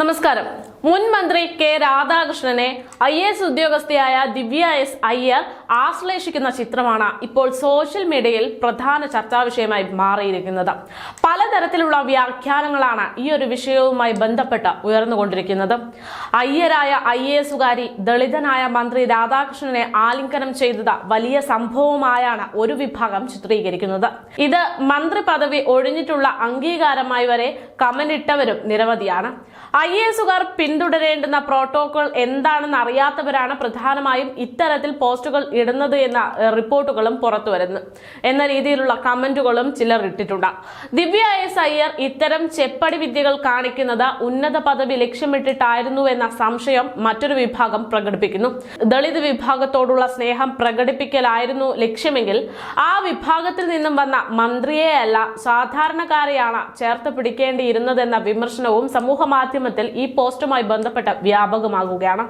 നമസ്കാരം. മുൻ മന്ത്രി കെ രാധാകൃഷ്ണനെ ഐ എസ് ഉദ്യോഗസ്ഥയായ ദിവ്യ എസ് അയ്യർ ആശ്ലേഷിക്കുന്ന ചിത്രമാണ് ഇപ്പോൾ സോഷ്യൽ മീഡിയയിൽ പ്രധാന ചർച്ചാ വിഷയമായി മാറിയിരിക്കുന്നത്. പലതരത്തിലുള്ള വ്യാഖ്യാനങ്ങളാണ് ഈ ഒരു വിഷയവുമായി ബന്ധപ്പെട്ട് ഉയർന്നുകൊണ്ടിരിക്കുന്നത്. അയ്യരായ ഐ എ എസുകാരി ദളിതനായ മന്ത്രി രാധാകൃഷ്ണനെ ആലിംഗനം ചെയ്തത് വലിയ സംഭവമായാണ് ഒരു വിഭാഗം ചിത്രീകരിക്കുന്നത്. ഇത് മന്ത്രി പദവി ഒഴിഞ്ഞിട്ടുള്ള അംഗീകാരമായി വരെ കമന്റിട്ടവരും നിരവധിയാണ്. ഐ എസുകാർ പിന്തുടരേണ്ടുന്ന പ്രോട്ടോകോൾ എന്താണെന്ന് അറിയാത്തവരാണ് പ്രധാനമായും ഇത്തരത്തിൽ പോസ്റ്റുകൾ ഇടുന്നത് എന്ന റിപ്പോർട്ടുകളും പുറത്തു വരുന്നു എന്ന രീതിയിലുള്ള കമന്റുകളും ചിലർ ഇട്ടിട്ടുണ്ട്. ദിവ്യ എസ് അയ്യർ ഇത്തരം ചെപ്പടി വിദ്യകൾ കാണിക്കുന്നത് ഉന്നത പദവി ലക്ഷ്യമിട്ടിട്ടായിരുന്നു എന്ന സംശയം മറ്റൊരു വിഭാഗം പ്രകടിപ്പിക്കുന്നു. ദളിത് വിഭാഗത്തോടുള്ള സ്നേഹം പ്രകടിപ്പിക്കലായിരുന്നു ലക്ഷ്യമെങ്കിൽ ആ വിഭാഗത്തിൽ നിന്നും വന്ന മന്ത്രിയെയല്ല സാധാരണക്കാരെയാണ് ചേർത്ത് പിടിക്കേണ്ടിയിരുന്നതെന്ന വിമർശനവും സമൂഹ മാധ്യമത്തിൽ ഈ പോസ്റ്റുമായി ബന്ധപ്പെട്ട് വ്യാപകമാകുകയാണ്.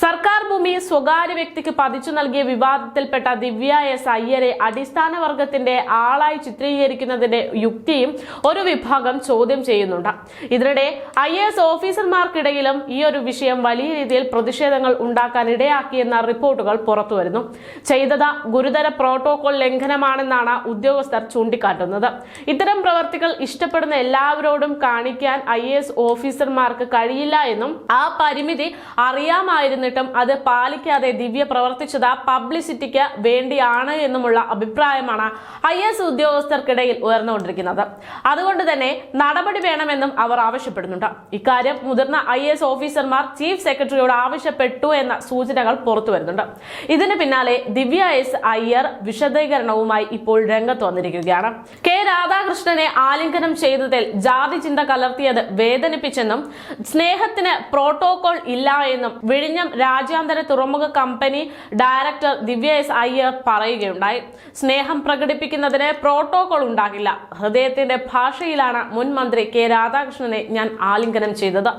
സർക്കാർ ഭൂമി സ്വകാര്യ വ്യക്തിക്ക് പതിച്ചു നൽകിയ വിവാദത്തിൽപ്പെട്ട ദിവ്യ എസ് അയ്യരെ അടിസ്ഥാന വർഗത്തിന്റെ ആളായി ചിത്രീകരിക്കുന്നതിന്റെ യുക്തിയും ഒരു വിഭാഗം ചോദ്യം ചെയ്യുന്നുണ്ട്. ഇതിനിടെ ഐ എസ് ഓഫീസർമാർക്കിടയിലും ഈ ഒരു വിഷയം വലിയ രീതിയിൽ പ്രതിഷേധങ്ങൾ ഉണ്ടാക്കാൻ ഇടയാക്കിയെന്ന റിപ്പോർട്ടുകൾ പുറത്തുവരുന്നു. ചെയ്തത് ഗുരുതര പ്രോട്ടോകോൾ ലംഘനമാണെന്നാണ് ഉദ്യോഗസ്ഥർ ചൂണ്ടിക്കാട്ടുന്നത്. ഇത്തരം പ്രവർത്തികൾ ഇഷ്ടപ്പെടുന്ന എല്ലാവരോടും കാണിക്കാൻ ഐ ഓഫീസർമാർക്ക് കഴിയില്ല എന്നും ആ പരിമിതി അറിയാമായിരുന്നിട്ടും അത് പാലിക്കാതെ ദിവ്യ പ്രവർത്തിച്ചത് പബ്ലിസിറ്റിക്ക് വേണ്ടിയാണ് എന്നുമുള്ള അഭിപ്രായമാണ് ഐ എസ് ഉദ്യോഗസ്ഥർക്കിടയിൽ ഉയർന്നുകൊണ്ടിരിക്കുന്നത്. അതുകൊണ്ട് തന്നെ നടപടി വേണമെന്നും അവർ ആവശ്യപ്പെടുന്നുണ്ട്. ഇക്കാര്യം മുതിർന്ന ഐ എസ് ഓഫീസർമാർ ചീഫ് സെക്രട്ടറിയോട് ആവശ്യപ്പെട്ടു എന്ന സൂചനകൾ പുറത്തു വരുന്നുണ്ട്. ഇതിന് പിന്നാലെ ദിവ്യ എസ് അയ്യർ വിശദീകരണവുമായി ഇപ്പോൾ രംഗത്ത് വന്നിരിക്കുകയാണ്. കെ. രാധാകൃഷ്ണനെ ആലിംഗനം ചെയ്തതിൽ ജാതി ചിന്ത കലർത്തിയത് വേദനിപ്പിച്ചെന്നും സ്നേഹത്തിന് പ്രോട്ടോകോൾ ഇല്ല എന്നും വിഴിഞ്ഞം രാജ്യാന്തര തുറമുഖ company director Divya S Iyer പറയുകയുണ്ടായി. സ്നേഹം പ്രകടിപ്പിക്കുന്നതിന് പ്രോട്ടോകോൾ ഉണ്ടാകില്ല. ഹൃദയത്തിന്റെ ഭാഷയിലാണ് മുൻ മന്ത്രി കെ രാധാകൃഷ്ണനെ ഞാൻ ആലിംഗനം ചെയ്തത്.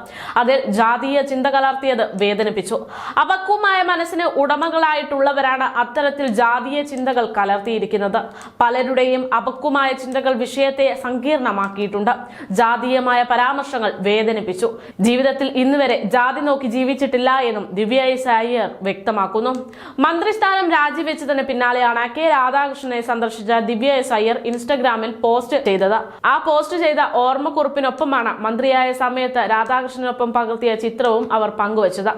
അതിൽ ജാതീയ ചിന്ത കലർത്തിയത് വേദനിപ്പിച്ചു. അപക്വമായ മനസ്സിന് ഉടമകളായിട്ടുള്ളവരാണ് അത്തരത്തിൽ ജാതീയ ചിന്തകൾ കലർത്തിയിരിക്കുന്നത്. പലരുടെയും അപക്വമായ ചിന്തകൾ വിഷയത്തെ സങ്കീർണമാക്കിയിട്ടുണ്ട്. ജാതീയമായ പരാമർശങ്ങൾ വേദനിപ്പിച്ചു. ജീവിതത്തിൽ ഇന്നുവരെ ജാതി നോക്കി ജീവിച്ചിട്ടില്ല എന്നും ദിവ്യ എസ് അയ്യർ വ്യക്തമാക്കുന്നു. മന്ത്രിസ്ഥാനം രാജിവെച്ചതിന് പിന്നാലെയാണ് കെ രാധാകൃഷ്ണനെ സന്ദർശിച്ച ദിവ്യ എസ് അയ്യർ ഇൻസ്റ്റഗ്രാമിൽ പോസ്റ്റ് ചെയ്തത്. ആ പോസ്റ്റ് ചെയ്ത ഓർമ്മക്കുറിപ്പിനൊപ്പമാണ് മന്ത്രിയായ സമയത്ത് രാധാകൃഷ്ണനൊപ്പം പകർത്തിയ ചിത്രവും അവർ പങ്കുവച്ചത്.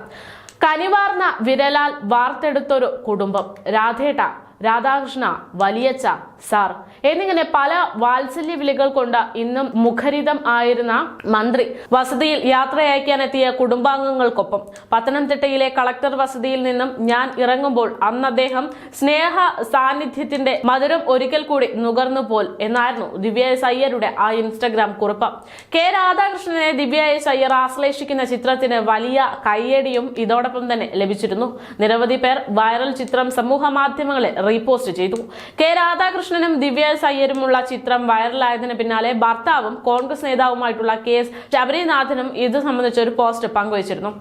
കനിവാർന്ന വിരലാൽ വാർത്തെടുത്തൊരു കുടുംബം. രാധേട്ട രാധാകൃഷ്ണ വലിയച്ച സാർ. എന്നിങ്ങനെ പല വാത്സല്യ വിളികൾ കൊണ്ട് ഇന്നും മുഖരിതം ആയിരുന്ന മന്ത്രി വസതിയിൽ യാത്രയയക്കാനെത്തിയ കുടുംബാംഗങ്ങൾക്കൊപ്പം. പത്തനംതിട്ടയിലെ കളക്ടർ വസതിയിൽ നിന്നും ഞാൻ ഇറങ്ങുമ്പോൾ അന്ന് അദ്ദേഹം സ്നേഹ സാന്നിധ്യത്തിന്റെ മധുരം ഒരിക്കൽ കൂടി നുകർന്നു പോൽ എന്നായിരുന്നു ദിവ്യ എസ് അയ്യരുടെ ആ ഇൻസ്റ്റഗ്രാം കുറിപ്പ്. കെ രാധാകൃഷ്ണനെ ദിവ്യ എസ് അയ്യർ ആശ്ലേഷിക്കുന്ന ചിത്രത്തിന് വലിയ കയ്യടിയും ഇതോടൊപ്പം തന്നെ ലഭിച്ചിരുന്നു. നിരവധി പേർ വൈറൽ ചിത്രം സമൂഹ മാധ്യമങ്ങളിൽ റീപോസ്റ്റ് ചെയ്തു. കെ രാധാകൃഷ്ണനും ദിവ്യ സയ്യരുമുള്ള ചിത്രം വൈറലായതിനു പിന്നാലെ ഭർത്താവും കോൺഗ്രസ് നേതാവുമായിട്ടുള്ള കെ എസ് ശബരിനാഥനും ഇത് സംബന്ധിച്ച ഒരു പോസ്റ്റ് പങ്കുവച്ചിരുന്നു.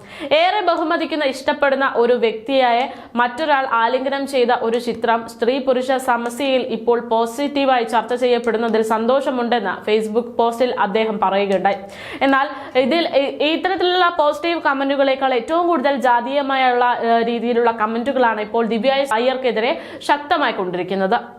ഏറെ ബഹുമതിക്കുന്ന ഇഷ്ടപ്പെടുന്ന ഒരു വ്യക്തിയായ മറ്റൊരാൾ ആലിംഗനം ചെയ്ത ഒരു ചിത്രം സ്ത്രീ പുരുഷ സമസ്യയിൽ ഇപ്പോൾ പോസിറ്റീവായി ചർച്ച ചെയ്യപ്പെടുന്നതിൽ സന്തോഷമുണ്ടെന്ന് ഫേസ്ബുക്ക് പോസ്റ്റിൽ അദ്ദേഹം പറയുകയുണ്ടായി. എന്നാൽ ഇതിൽ ഇത്തരത്തിലുള്ള പോസിറ്റീവ് കമന്റുകളേക്കാൾ ഏറ്റവും കൂടുതൽ ജാതീയമായുള്ള രീതിയിലുള്ള കമന്റുകളാണ് ഇപ്പോൾ ദിവ്യ അയ്യർക്കെതിരെ ശക്തമായി കൊണ്ടിരിക്കുന്നത്.